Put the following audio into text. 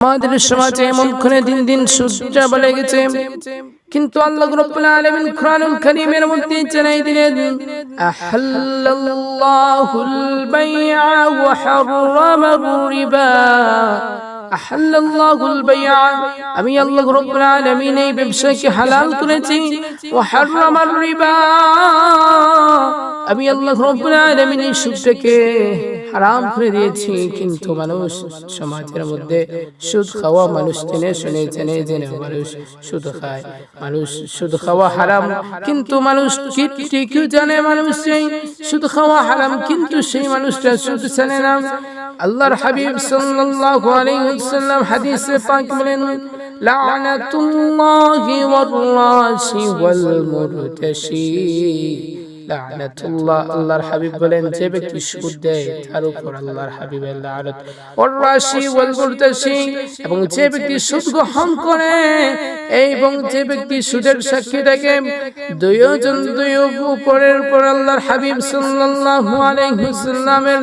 আমাদের সমাজে এমন করে দিন দিন সূর্যা বলে গেছে কিন্তু আল্লাহ রাব্বুল আলামিন কোরআনুল কারীমের মধ্যে জানাই দিলেন আহাল্লাল্লাহুল বাই'a ওয়া হাররামার রিবা। আহাল্লাল্লাহুল বাই'a আমি আল্লাহ রাব্বুল আলামিন এই ব্যবসাকে হালাল করেছি। ওয়া হাররামার রিবা। আমি আল্লাহ রাব্বুল আলামিন এই সুদটাকে হারাম করে দিয়েছি, কিন্তু মানুষ সমাজের মধ্যে সুদ খাওয়া মানুষ জেনে শুনে, জেনে জেনে মানুষ সুদ খায়। মানুষ সুদ খাওয়া হারাম, কিন্তু মানুষ কি- ঠিকই জানে মানুষ সেই সুদ খাওয়া হারাম, কিন্তু সেই মানুষটা সুদ জানে না। আল্লাহর হাবিব সাল্লাল্লাহু আলাইহি ওয়াসাল্লাম হাদিসে পাক বলেন, লানাতুল্লাহি ওয়ার রাশি ওয়াল মুরতাশি আল্লাহর হাবিব বলেন, যে ব্যক্তি সুদ দেয়, তার উপর আল্লাহর এবং যে ব্যক্তি সুদ গ্রহণ করে, এবং যে ব্যক্তি সুদের সাক্ষী থাকে, দুইজন দুই উপরের উপর আল্লাহর হাবিব সাল্লাল্লাহু আলাইহি ওয়াসাল্লামের